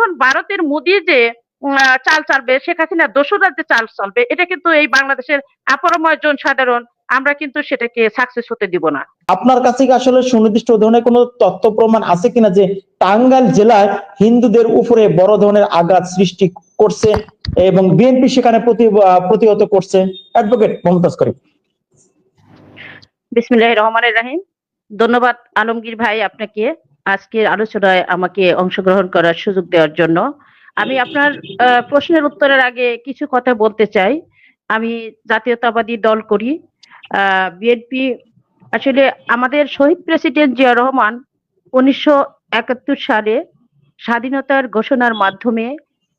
এখন ভারতের মোদি যে চাল চালবে শেখ হাসিনা দোসরা যে চাল চলবে এটা কিন্তু এই বাংলাদেশের আপারময় জন সাধারণ আমরা কিন্তু সেটাকে সাকসেস হতে দিব না। আপনার কাছে কি আসলে সুনির্দিষ্ট ধরনের কোনো তথ্য প্রমাণ আছে কিনা যে টাঙ্গাইল জেলায় হিন্দুদের উপরে বড় ধরনের আঘাত সৃষ্টি করছে এবং বিএনপি সেখানে প্রতি প্রতিহত করছে? অ্যাডভোকেট মমতাজ করিম। বিসমিল্লাহ রহমানের রাহিম। ধন্যবাদ আলমগীর ভাই আপনাকে। আজকের আলোচনায় আমাকে অংশগ্রহণ করার সুযোগ দেওয়ার জন্য। আমি আপনার প্রশ্নের উত্তরের আগে কিছু কথা বলতে চাই। আমি জাতীয়তাবাদী দল করি। বিএনপি আসলে আমাদের শহীদ প্রেসিডেন্ট জিয়া রহমান উনিশশো একাত্তর সালে স্বাধীনতার ঘোষণার মাধ্যমে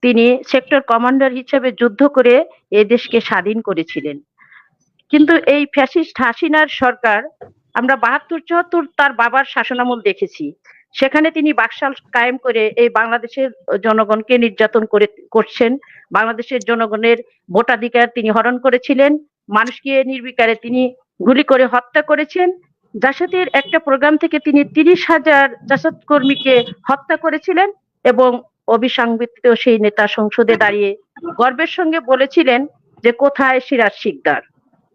তিনি সেক্টর কমান্ডার হিসেবে যুদ্ধ করে এ দেশকে স্বাধীন করেছিলেন। কিন্তু এই ফ্যাসিস্ট হাসিনার সরকার, আমরা বাহাত্তর, চুয়াত্তর তার বাবার শাসনামল দেখেছি। সেখানে তিনি বাকশাল কায়েম করে এই বাংলাদেশের জনগণকে নির্যাতন করে করছেন। বাংলাদেশের জনগণের ভোটাধিকার তিনি হরণ করেছিলেন। মানুষকে নির্বিকারে তিনি গুলি করে হত্যা করেছেন। জাসাতের একটা প্রোগ্রাম থেকে তিনি তিরিশ হাজার জাসাদ কর্মীকে হত্যা করেছিলেন এবং অবিসংবিত সেই নেতা সংসদে দাঁড়িয়ে গর্বের সঙ্গে বলেছিলেন যে, কোথায় সিরাজ শিকদার?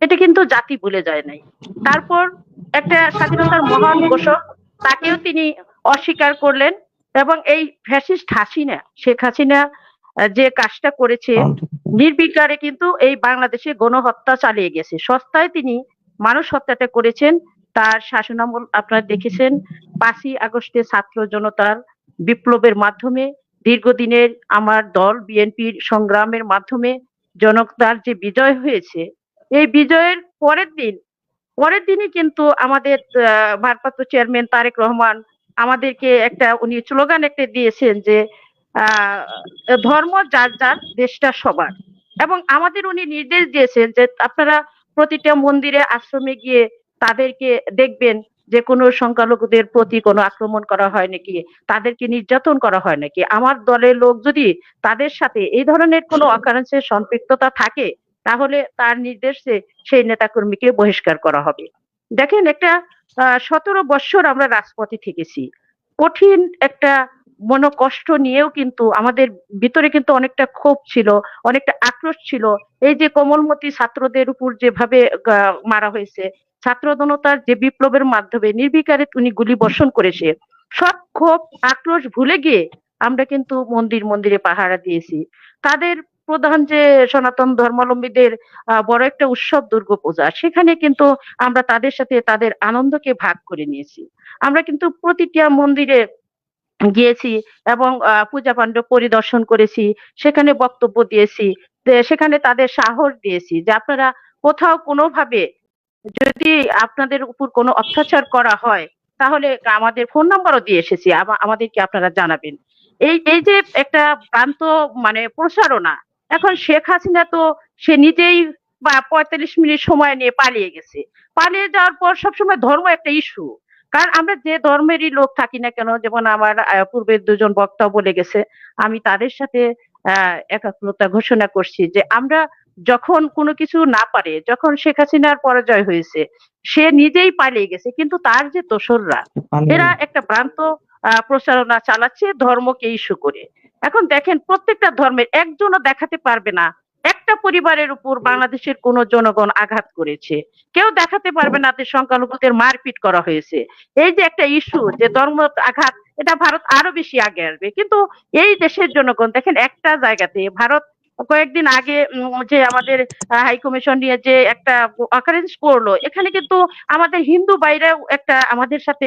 এটা কিন্তু জাতি ভুলে যায় নাই। তারপর একটা স্বাধীনতার মহান ঘোষক, তাকেও তিনি অস্বীকার করলেন এবং এই ফ্যাসিস্ট হাসিনা শেখ হাসিনা যে কাজটা করেছে নির্বিকারে কিন্তু এই বাংলাদেশে গণহত্যা চালিয়ে গেছে। সস্তায় তিনি মানুষ হত্যাটা করেছেন। তার শাসনামল আপনারা দেখেছেন পাঁচই আগস্টে ছাত্র জনতার বিপ্লবের মাধ্যমে দীর্ঘদিনের আমার দল বিএনপির সংগ্রামের মাধ্যমে জনতার যে বিজয় হয়েছে এই বিজয়ের পরের দিন পরের দিনই কিন্তু আমাদের আহ, ভারপ্রাপ্ত চেয়ারম্যান তারেক রহমান আমাদেরকে একটা, উনি স্লোগান একটা দিয়েছেন যে ধর্ম যার যার, দেশটা সবার। এবং আমাদের উনি নির্দেশ দিয়েছেন যে, আপনারা প্রতিটা মন্দিরে, আশ্রমে গিয়ে তাদেরকে দেখবেন যে, কোনো সংখ্যালঘুদের প্রতি কোনো আক্রমণ করা হয় নাকি, তাদেরকে নির্যাতন করা হয় নাকি। আমার দলের লোক যদি তাদের সাথে এই ধরনের কোনো অকারেন্সের সম্পৃক্ততা থাকে, তাহলে তার নির্দেশে সেই নেতাকর্মীকে বহিষ্কার করা হবে। দেখেন একটা সতেরো বৎসর আমরা রাজপথে থেকেছি। কঠিন একটা মনোকষ্ট নিয়েও কিন্তু আমাদের ভিতরে কিন্তু অনেকটা ক্ষোভ ছিল, অনেকটা আক্রোশ ছিল। এই যে কোমলমতি ছাত্রদের উপর যেভাবে মারা হয়েছে ছাত্র জনতার যে বিপ্লবের মাধ্যমে নির্বিকারে উনি গুলি বর্ষণ করেছে, সব ক্ষোভ, আক্রোশ ভুলে গিয়ে আমরা কিন্তু মন্দির মন্দিরে পাহারা দিয়েছি। তাদের প্রধান যে সনাতন ধর্মাবলম্বীদের বড় একটা উৎসব দুর্গাপূজা, সেখানে কিন্তু আমরা তাদের সাথে তাদের আনন্দকে ভাগ করে নিয়েছি। আমরা কিন্তু প্রতিটা মন্দিরে গিয়েছি এবং পূজা পাণ্ডব পরিদর্শন করেছি, সেখানে বক্তব্য দিয়েছি সেখানে তাদের সাহস দিয়েছি যে আপনারা কোথাও কোনোভাবে যদি আপনাদের উপর কোনো অত্যাচার করা হয়, তাহলে আমাদের ফোন নাম্বারও দিয়ে এসেছি আমাদেরকে আপনারা জানাবেন। এই এই যে একটা প্রান্ত মানে প্রসারণা এখন শেখ হাসিনা তো সে নিজেই বা পঁয়তাল্লিশ মিনিট সময় নিয়ে পালিয়ে গেছে। পালিয়ে যাওয়ার পর সবসময় ধর্ম একটা ইস্যু কারণ আমরা যে ধর্মেরই লোক থাকি না কেন যেমন আমার পূর্বের দুজন বক্তা বলে গেছে আমি তাদের সাথে আহ একাত্মতা ঘোষণা করছি যে আমরা যখন কোনো কিছু না পারে যখন শেখ হাসিনার পরাজয় হয়েছে সে নিজেই পালিয়ে গেছে কিন্তু তার যে দোসররা এরা একটা ভ্রান্ত আহ, প্রচারণা চালাচ্ছে ধর্মকে ইস্যু করে। এখন দেখেন প্রত্যেকটা ধর্মের একজনও দেখাতে পারবে না। একটা পরিবারের উপর বাংলাদেশের কোন জনগণ আঘাত করেছে। কেউ দেখাতে পারবে না যে সংখ্যালঘুদের মারপিট করা হয়েছে। এই যে একটা ইস্যু যে ধর্ম আঘাত এটা ভারত আরও বেশি আগে আসবে। কিন্তু এই দেশের জনগণ দেখেন একটা জায়গাতে ভারত কয়েকদিন আগে যে আমাদের হাই কমিশন নিয়ে যে একটা অকারেন্স করল এখানে কিন্তু আমাদের হিন্দু বাইরেও একটা আমাদের সাথে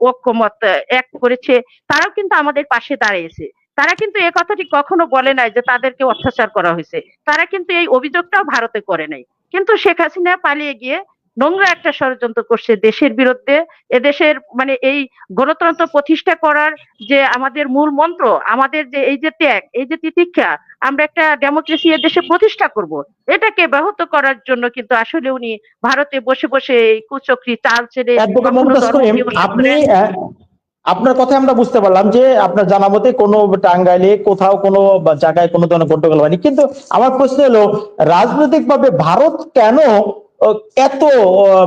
ঐক্যমত এক করেছে। তারাও কিন্তু আমাদের পাশে দাঁড়িয়েছে। তারা কিন্তু এ কথাটি কখনো বলে নাই যে তাদেরকে অত্যাচার করা হয়েছে। তারা কিন্তু এই অভিযোগটাও ভারতে করে নাই। কিন্তু শেখ হাসিনা পালিয়ে গিয়ে নোংরা একটা ষড়যন্ত্র করছে দেশের বিরুদ্ধে। এদেশের মানে এই গণতন্ত্র প্রতিষ্ঠা করার যে আমাদের মূল মন্ত্র আমাদের যে এই যে ত্যাগ এই যে তিতিক্ষা আমরা একটা ডেমোক্রেসি দেশে প্রতিষ্ঠা করব। এটাকে ব্যাহত করার জন্য কিন্তু আসলে উনি ভারতে বসে বসে এই কুচক্রি চাল ছেড়ে আপনি আপনার কথায় আমরা বুঝতে পারলাম যে আপনার জানা মতে কোনো টাঙ্গাইলে কোথাও কোনো জায়গায় কোনো ধরনের গন্ডগোল হয়নি। কিন্তু আমার প্রশ্ন হলো রাজনৈতিক ভাবে ভারত কেন এত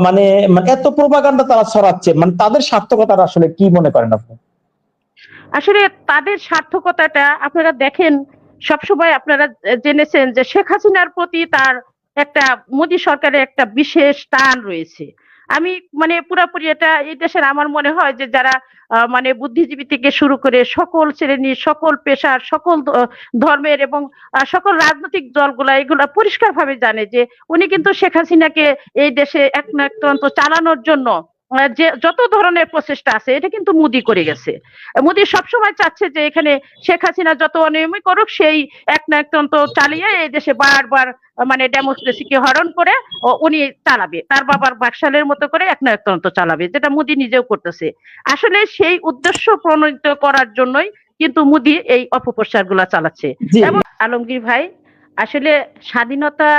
মানে মানে এত প্রোপাগান্ডা তারা ছড়াচ্ছে? মানে তাদের সার্থকতা আসলে কি মনে করেন আপনি? আসলে তাদের সার্থকতাটা আপনারা দেখেন, সবসময় আপনারা জেনেছেন যে শেখ হাসিনার প্রতি তার একটা, মোদী সরকারের একটা বিশেষ টান রয়েছে। আমি মানে পুরাপুরি এটা, এই দেশের আমার মনে হয় যে যারা মানে বুদ্ধিজীবী থেকে শুরু করে সকল শ্রেণির, সকল পেশার, সকল ধর্মের এবং সকল রাজনৈতিক দলগুলা এগুলা পরিষ্কার ভাবে জানে যে উনি কিন্তু শেখ হাসিনাকে এই দেশে এক চালানোর জন্য যে যত ধরনের প্রচেষ্টা আছে এটা কিন্তু মোদি করে গেছে। মোদি সবসময় চাচ্ছে যে এখানে শেখ হাসিনা যত অনিয়মই করুক সেই এক না এক চালিয়ে এই দেশে বারবার মানে ডেমোক্রেসিকে হরণ করে উনি চালাবে। তার বাবার বাকশালের মতো করে এক না এক তন্ত্র চালাবে যেটা মোদি নিজেও করতেছে। আসলে সেই উদ্দেশ্য প্রণোদিত করার জন্যই কিন্তু মোদি এই অপপ্রচারগুলা চালাচ্ছে এবং আলমগীর ভাই আসলে স্বাধীনতা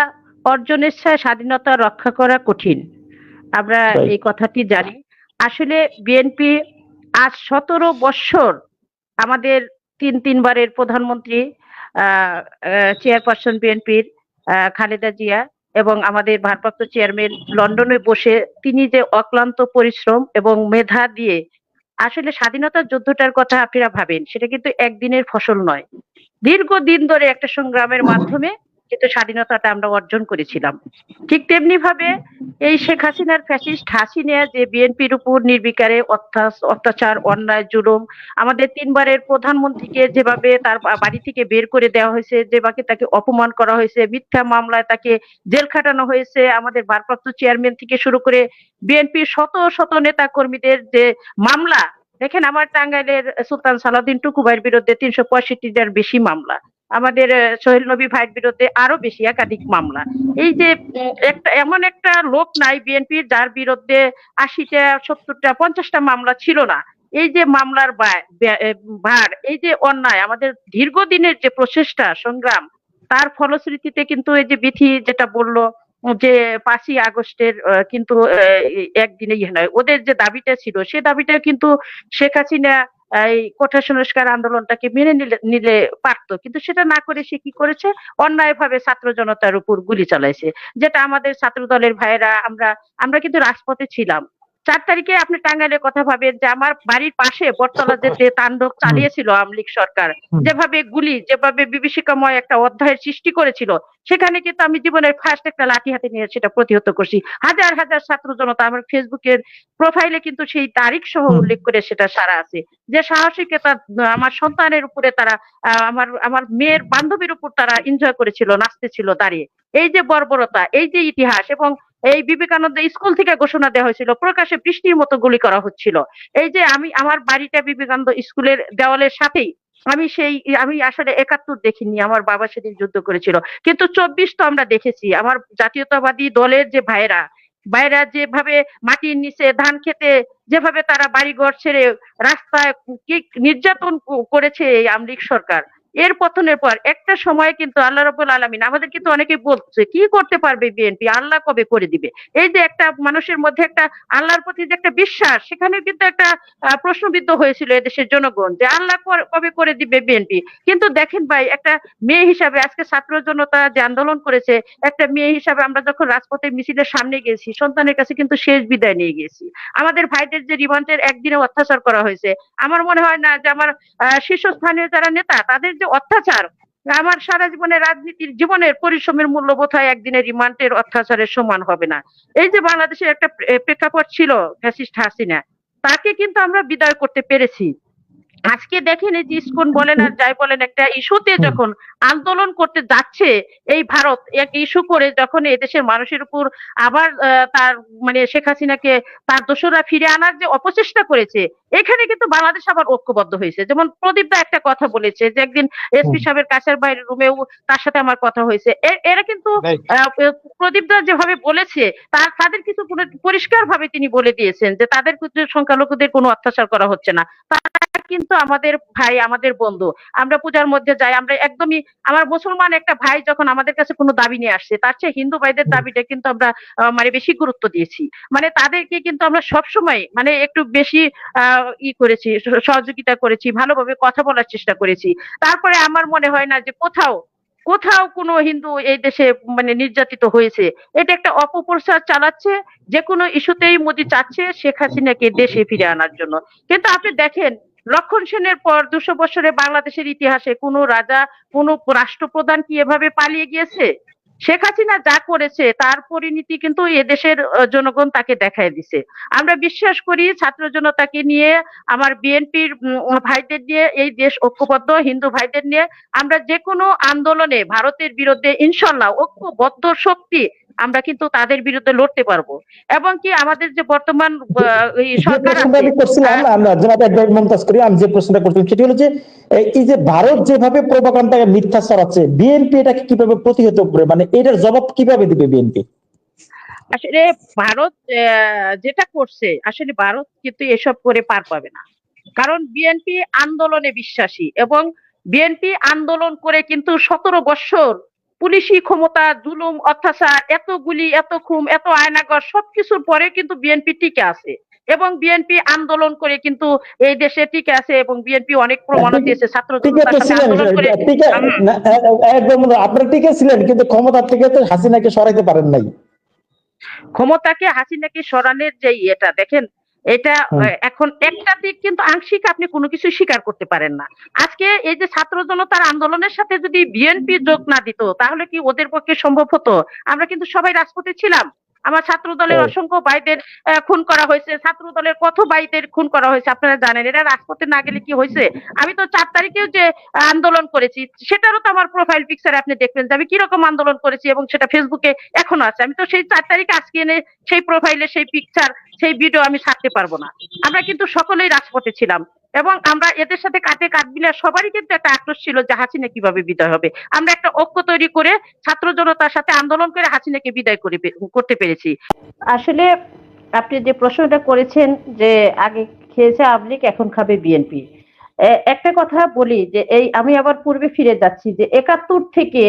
অর্জনের চেয়ে স্বাধীনতা রক্ষা করা কঠিন। আমরা এই কথাটি জানি। আসলে বিএনপি আজ সতেরো বৎসর আমাদের তিন তিনবারের প্রধানমন্ত্রী চেয়ারপারসন বিএনপির খালেদা জিয়া এবং আমাদের ভারপ্রাপ্ত চেয়ারম্যান লন্ডনে বসে তিনি যে অক্লান্ত পরিশ্রম এবং মেধা দিয়ে আসলে স্বাধীনতার যুদ্ধটার কথা আপনারা ভাবেন সেটা কিন্তু একদিনের ফসল নয়। দীর্ঘদিন ধরে একটা সংগ্রামের মাধ্যমে কিন্তু স্বাধীনতাটা আমরা অর্জন করেছিলাম। ঠিক তেমনি ভাবে এই শেখ হাসিনার ফ্যাসিস্ট হাসিনা যে বিএনপির উপর নির্বিকারে অত্যাচার, অন্যায়, জুলুম, আমাদের তিনবারের প্রধানমন্ত্রীকে যেভাবে তার বাড়ি থেকে বের করে দেওয়া হয়েছে, যেভাবে তাকে অপমান করা হয়েছে, মিথ্যা মামলায় তাকে জেল খাটানো হয়েছে, আমাদের ভারপ্রাপ্ত চেয়ারম্যান থেকে শুরু করে বিএনপির শত শত নেতা কর্মীদের যে মামলা, দেখেন আমার টাঙ্গাইলের সুলতান সালাউদ্দিন টুকুভাইয়ের বিরুদ্ধে তিনশো পঁয়ষট্টিটার বেশি মামলা। আমাদের সোহেল নবী ভাইয়ের বিরুদ্ধে আরও বেশি একাধিক মামলা। এই যে একটা, এমন একটা লোক নাই বিএনপির, যার বিরুদ্ধে আশিটা, সত্তরটা, পঞ্চাশটা মামলা ছিল না। এই যে মামলার ভার, এই যে অন্যায়, আমাদের দীর্ঘদিনের যে প্রচেষ্টা, সংগ্রাম, তার ফলশ্রুতিতে কিন্তু এই যে বিথি যেটা বলল, যে পাঁচই আগস্টের কিন্তু একদিনে ইয়ে নয় ওদের যে দাবিটা ছিল, সে দাবিটা কিন্তু শেখ হাসিনা এই কোঠা সংস্কার আন্দোলনটাকে মেনে নিলে নিলে পারতো। কিন্তু সেটা না করে সে কি করেছে? অন্যায়ভাবে ছাত্র জনতার উপর গুলি চালাইছে। যেটা আমাদের ছাত্র দলের ভাইয়েরা, আমরা আমরা কিন্তু রাজপথে ছিলাম। চার তারিখে আপনি টাঙ্গাইলের কথা ভাবেন যে আমার বাড়ির পাশে বটতলা যে তাণ্ডব চালিয়েছিল আওয়ামী লীগ সরকার যেভাবে গুলি যেভাবে বিভীষিকাময় একটা অধ্যায়ের সৃষ্টি করেছিল সেখানে কিন্তু আমি জীবনের ফার্স্ট একটা লাঠি হাতে নিয়ে সেটা প্রতিহত করছি। হাজার হাজার ছাত্র জনতা আমার ফেসবুকের প্রোফাইলে কিন্তু সেই তারিখ সহ উল্লেখ করে সেটা সারা আছে। যে সাহসিকতা আমার সন্তানের উপরে তারা আহ, আমার আমার মেয়ের বান্ধবীর উপর তারা এনজয় করেছিল নাচতেছিল দাঁড়িয়ে। এই যে বর্বরতা এই যে ইতিহাস এবং এই বিবেকানন্দ স্কুল থেকে ঘোষণা দেওয়া হয়েছিল প্রকাশে বৃষ্টির মতো গুলি করা হচ্ছিল। এই যে আমি, আমার বাড়িটা বিবেকানন্দ স্কুলের দেওয়ালের সাথেই। আমি সেই, আমি আসলে একাত্তর দেখিনি, আমার বাবা সেদিন যুদ্ধ করেছিল। কিন্তু চব্বিশ তো আমরা দেখেছি, আমার জাতীয়তাবাদী দলের যে ভাইরা ভাইরা যেভাবে মাটির নিচে ধান খেতে, যেভাবে তারা বাড়িঘর ছেড়ে রাস্তায় নির্যাতন করেছে এই আমলিক সরকার। এর পতনের পর, একটা সময় কিন্তু আল্লাহ রবুল আলমিন আমাদের কিন্তু অনেকে বলছে, কি করতে পারবে বিএনপি আল্লাহ কবে করে দিবে? এই যে একটা মানুষের মধ্যে একটা আল্লাহর প্রতি যে একটা বিশ্বাস, সেখানে কিন্তু একটা প্রশ্নবিদ্ধ হয়েছিল এদেশের জনগণ যে আল্লাহ কবে করে দিবে বিএনপি কিন্তু দেখেন ভাই, একটা মেয়ে হিসাবে আজকে ছাত্র জনতা যে আন্দোলন করেছে, একটা মেয়ে হিসাবে আমরা যখন রাজপথে মিছিলের সামনে গেছি, সন্তানের কাছে কিন্তু শেষ বিদায় নিয়ে গেছি। আমাদের ভাইদের যে রিমান্ডের একদিনে অত্যাচার করা হয়েছে, আমার মনে হয় না যে আমার শীর্ষস্থানীয় যারা নেতা, তাদের যে অত্যাচার। আমার সারা জীবনে রাজনীতির জীবনের পরিশ্রমের মূল্য বোধ হয় একদিনের রিমান্ডের অত্যাচারের সমান হবে না। এই যে বাংলাদেশের একটা প্রেক্ষাপট ছিল ফ্যাসিস্ট হাসিনা, তাকে কিন্তু আমরা বিদায় করতে পেরেছি। আজকে দেখেন এই যে ইস্কন বলেন আর যাই বলেন একটা ইস্যুতে। যখন আন্দোলন করতে যাচ্ছে এই ভারত এক ইস্যু করে যখন এদেশের মানুষের উপর আবার তার মানে শেখ হাসিনাকে তার দোষরা ফিরে আনার যে অপচেষ্টা করেছে এখানে কিন্তু বাংলাদেশ আবার ঐক্যবদ্ধ হয়েছে যেমন প্রদীপ দা একটা কথা বলেছে যে একদিন এসপি। সাহেবের কাছের বাইরে রুমেও তার সাথে আমার কথা হয়েছে এরা কিন্তু Right. আহ, প্রদীপ দা যেভাবে বলেছে তার তাদের কিছু পরিষ্কার ভাবে তিনি বলে দিয়েছেন যে তাদের কিন্তু সংখ্যালঘুদের কোনো অত্যাচার করা হচ্ছে না তারা কিন্তু আমাদের ভাই আমাদের বন্ধু। আমরা পূজার মধ্যে যাই আমরা একদমই আমার মুসলমান একটা ভাই যখন আমাদের কাছে কোনো দাবি নিয়ে আসছে তার চেয়ে হিন্দু ভাইদের দাবিটা কিন্তু আমরা মানে বেশি গুরুত্ব দিয়েছি। মানে তাদেরকে কিন্তু আমরা সব সময় মানে একটু বেশি আহ, ই করেছি সহযোগিতা করেছি ভালোভাবে কথা বলার চেষ্টা করেছি। তারপরে আমার মনে হয় না যে কোথাও কোথাও কোনো হিন্দু এই দেশে মানে নির্যাতিত হয়েছে। এটা একটা অপপ্রচার চালাচ্ছে যে কোনো ইস্যুতেই মোদি চাচ্ছে শেখ হাসিনাকে দেশে ফিরে আনার জন্য। কিন্তু আপনি দেখেন লক্ষণ সেনের পর দুশো বছরে বাংলাদেশের ইতিহাসে কোনো রাজা, কোনো রাষ্ট্রপ্রধান কি এভাবে পালিয়ে গিয়েছে? শেখ হাসিনা যা করেছে, তার পরিণতি কিন্তু এদেশের জনগণ তাকে দেখায় দিছে। আমরা বিশ্বাস করি ছাত্র জনতাকে নিয়ে, আমার বিএনপির ভাইদের নিয়ে, এই দেশ ঐক্যবদ্ধ, হিন্দু ভাইদের নিয়ে, আমরা যে কোনো আন্দোলনে ভারতের বিরুদ্ধে ইনশাল্লাহ ঐক্যবদ্ধ শক্তি আমরা কিন্তু তাদের বিরুদ্ধে লড়তে পারব। এবং কি আমাদের যে বর্তমান সরকার মমতাজ করি আমি যে প্রশ্নটা করছিলাম সেটি হলো যে এই- যে ভারত যেভাবে প্রোপাগান্ডাকে মিথ্যা ছড়াচ্ছে বিএনপি এটাকে কীভাবে প্রতিহত করে মানে এটার জবাব কীভাবে দিবে বিএনপি? আসলে ভারত যেটা করছে আসলে ভারত কিন্তু এসব করে পার পাবে না। কারণ বিএনপি আন্দোলনে বিশ্বাসী এবং বিএনপি আন্দোলন করে কিন্তু সতেরো বৎসর পুলিশি ক্ষমতা জুলুম অত্যাচার এত গুলি এত খুম এত আয়নাগর সবকিছুর পরে কিন্তু বিএনপি টিকে আছে। এবং বিএনপি আন্দোলন করে কিন্তু এই দেশে টিকে আছে এবং বিএনপি অনেক প্রমাণ দিয়েছে ছাত্র একদম আপনারা টিকে ছিলেন কিন্তু ক্ষমতার থেকে তো হাসিনাকে সরাইতে পারেন নাই। ক্ষমতাকে হাসিনাকে সরানোর যে এটা দেখেন এটা এখন একটা দিক কিন্তু আংশিক আপনি কোনো কিছু স্বীকার করতে পারেন না। আজকে এই যে ছাত্র জনতার আন্দোলনের সাথে যদি বিএনপি যোগ না দিত তাহলে কি ওদের পক্ষে সম্ভব হতো? আমরা কিন্তু সবাই রাজপথে ছিলাম। আমার ছাত্র দলের। অসংখ্য ভাইদের খুন করা হয়েছে। ছাত্র দলের কত ভাইদের খুন করা হয়েছে আপনারা জানেন? এরা রাজপথে না গেলে কি হয়েছে? আমি তো চার তারিখেও যে আন্দোলন করেছি সেটারও তো আমার প্রোফাইল পিকচারে আপনি দেখবেন যে আমি কীরকম আন্দোলন করেছি এবং সেটা ফেসবুকে এখনও আছে। আমি তো সেই চার তারিখ আজকে এনে সেই প্রোফাইলে সেই পিকচার সেই ভিডিও আমি ছাড়তে পারব না। আমরা কিন্তু সকলেই রাজপথে ছিলাম। এবং আমরা এদের সাথে কাটে কাট মিলে সবারই কিন্তু একটা আক্রোশ ছিল যে হাসিনা কীভাবে বিদায় হবে। আমরা একটা ঐক্য তৈরি করে ছাত্র জনতার সাথে আন্দোলন করে হাসিনাকে বিদায় করে করতে পেরেছি। আসলে আপনি যে প্রশ্নটা করেছেন যে আগে খেয়েছে আওয়ামী এখন খাবে বিএনপি একটা কথা বলি যে এই, আমি আবার পূর্বে ফিরে যাচ্ছি যে একাত্তর থেকে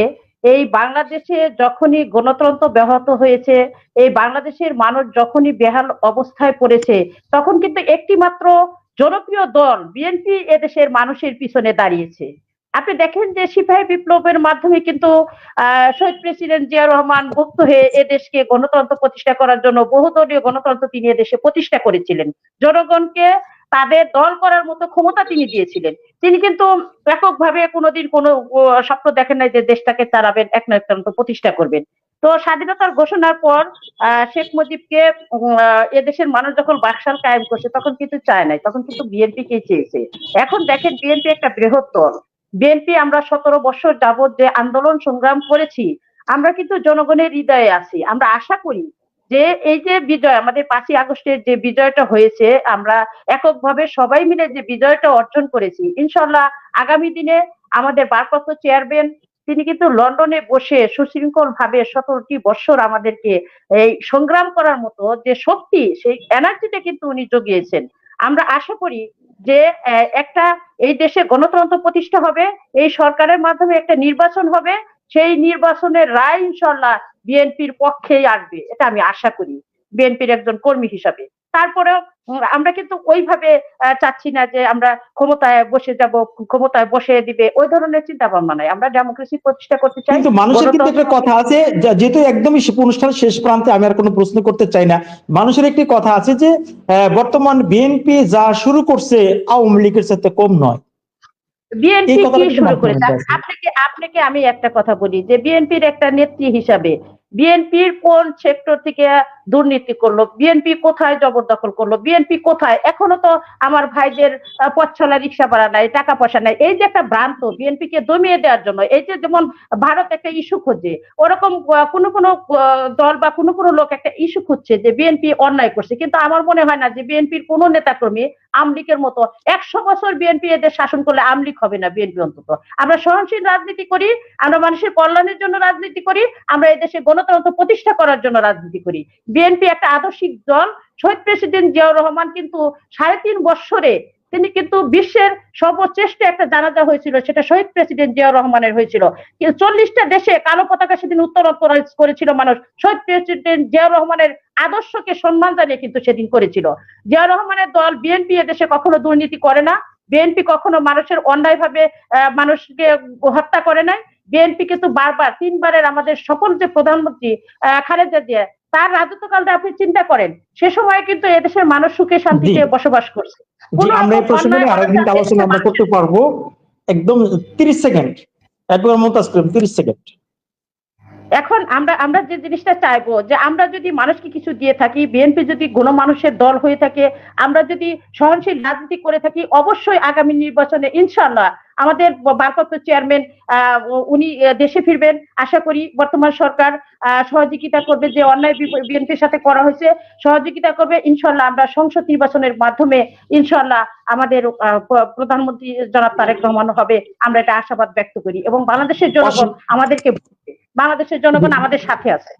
এই বাংলাদেশে যখনই গণতন্ত্র ব্যাহত হয়েছে, এই বাংলাদেশের মানুষ যখনই বেহাল অবস্থায় পড়েছে, তখন কিন্তু একটি মাত্র জনপ্রিয় দল বিএনপি এদেশের মানুষের পিছনে দাঁড়িয়েছে। আপনি দেখেন যে সিপাহী বিপ্লবের মাধ্যমে কিন্তু শহীদ প্রেসিডেন্ট জিয়া রহমান মুক্ত হয়ে এদেশকে গণতন্ত্র প্রতিষ্ঠা করার জন্য বহুদলীয় গণতন্ত্র তিনি এদেশে প্রতিষ্ঠা করেছিলেন। জনগণকে তাদের দল করার মতো ক্ষমতা তিনি দিয়েছিলেন। তিনি কিন্তু এককভাবে কোনোদিন কোনো স্বপ্ন দেখেন নাই যে দেশটাকে চালাবেন এক নয়তন্ত্র প্রতিষ্ঠা করবেন। তো স্বাধীনতার ঘোষণার পর শেখ মুজিবকে এদেশের মানুষ যখন বাকশাল কায়েম করছে, তখন কিন্তু চায় নাই, তখন কিন্তু বিএনপি কে চেয়েছে। এখন দেখেন বিএনপি একটা দল। বিএনপি আমরা সতেরো বছর যাবৎ যে আন্দোলন সংগ্রাম করেছি, আমরা কিন্তু জনগণের হৃদয়ে আছি। আমরা আশা করি যে এই যে বিজয়, আমাদের পাঁচই আগস্টের যে বিজয়টা হয়েছে, আমরা এককভাবে সবাই মিলে যে বিজয়টা অর্জন করেছি, ইনশাল্লাহ আগামী দিনে আমাদের ভারপ্রাপ্ত চেয়ারম্যান তিনি কিন্তু লন্ডনে বসে সুশৃঙ্খল ভাবে সতেরোটি বৎসর আমাদেরকে এই সংগ্রাম করার মতো যে শক্তি, সেই এনার্জিটা কিন্তু উনি জগিয়েছেন। আমরা আশা করি যে একটা এই দেশে গণতন্ত্র প্রতিষ্ঠা হবে, এই সরকারের মাধ্যমে একটা নির্বাচন হবে, সেই নির্বাচনের রায় ইনশাল্লাহ বিএনপির পক্ষেই আসবে, এটা আমি আশা করি। বিএনপির একজন কর্মী হিসাবে। তারপরেও আমরা কিন্তু ওইভাবে চাচ্ছি না যে আমরা ক্ষমতায় বসে যাব ক্ষমতায় বসে দিবে ওই ধরনের চিন্তা ভাবনা নাই। আমরা ডেমোক্রেসি প্রতিষ্ঠা করতে চাই। কিন্তু মানুষের কিন্তু একটা কথা আছে যেহেতু একদমই অনুষ্ঠানের শেষ প্রান্তে আমি আর কোনো প্রশ্ন করতে চাই না মানুষের একটি কথা আছে যে বর্তমান বিএনপি যা শুরু করছে আওয়ামী লীগের সাথে কম নয়। বিএনপি কি শুরু করেছে। আপনাকে আপনাকে আমি একটা কথা বলি যে বিএনপির একটা নেত্রী হিসাবে বিএনপির কোন সেক্টর থেকে দুর্নীতি করল বিএনপি কোথায় জবরদখল করল বিএনপি কোথায়? এখনও তো আমার ভাইদের আহ, পথচলা রিক্সা ভাড়া নাই টাকা পয়সা নাই। এই যে একটা ভ্রান্ত বিএনপি কে দমিয়ে দেওয়ার জন্য এই যে যেমন ভারত একটা ইস্যু খোঁজে ওরকম কোনো কোনো দল বা কোনো কোনো লোক একটা ইস্যু খুঁজছে যে বিএনপি অন্যায় করছে। কিন্তু আমার মনে হয় না যে বিএনপির কোনো নেতাকর্মী আমলিকের মতো একশো বছর বিএনপি এদের শাসন করলে আমলিক হবে না বিএনপি অন্তত। আমরা সহনশীল রাজনীতি করি আমরা মানুষের কল্যাণের জন্য রাজনীতি করি আমরা এদেশে গণতন্ত্র প্রতিষ্ঠা করার জন্য রাজনীতি করি। বিএনপি একটা আদর্শিক দল। শহীদ প্রেসিডেন্ট জিয়াউর রহমান কিন্তু সাড়ে তিন বৎসরে তিনি কিন্তু বিশ্বের সর্বশ্রেষ্ঠ একটা জানাজা হয়েছিল, সেটা শহীদ প্রেসিডেন্ট জিয়াউর রহমানের হয়েছিল। চল্লিশটা দেশে কালো পতাকা সেদিন উত্তোলন করেছিল মানুষ। শহীদ প্রেসিডেন্ট জিয়াউর রহমানের আদর্শকে সম্মান জানিয়ে কিন্তু সেদিন করেছিল। জিয়াউর রহমানের দল বিএনপি দেশে কখনো দুর্নীতি করে না। বিএনপি কখনো মানুষের অন্যায় ভাবে মানুষকে হত্যা করে নাই। বিএনপি কিন্তু বারবার, তিনবারের আমাদের সকল যে প্রধানমন্ত্রী খালেদা জিয়া তার রাজত্বকালটা আপনি চিন্তা করেন। সে সময় কিন্তু এদেশের মানুষ সুখে শান্তিতে। বসবাস করছে। আমরা এই প্রসঙ্গে আরেকদিন আলোচনা আমরা করতে পারব। একদম তিরিশ সেকেন্ড। একবার মমতাজ করিম তিরিশ সেকেন্ড। এখন আমরা আমরা যে জিনিসটা চাইব যে আমরা যদি মানুষকে কিছু দিয়ে থাকি বিএনপি যদি গণমানুষের দল হয়ে থাকে আমরা যদি সহনশীল রাজনীতি করে থাকি অবশ্যই আগামী নির্বাচনে ইনশাল্লাহ আমাদের ভারপ্রাপ্ত চেয়ারম্যান উনি দেশে ফিরবেন। আশা করি বর্তমান সরকার সহযোগিতা করবে যে অন্যায় বিএনপির সাথে করা হয়েছে। সহযোগিতা করবে ইনশাল্লাহ আমরা সংসদ নির্বাচনের মাধ্যমে ইনশাল্লাহ আমাদের প্রধানমন্ত্রী জনাব তারেক রহমান হবে। আমরা এটা আশাবাদ ব্যক্ত করি। এবং বাংলাদেশের জনগণ আমাদেরকে বাংলাদেশের জনগণ আমাদের সাথে আছে।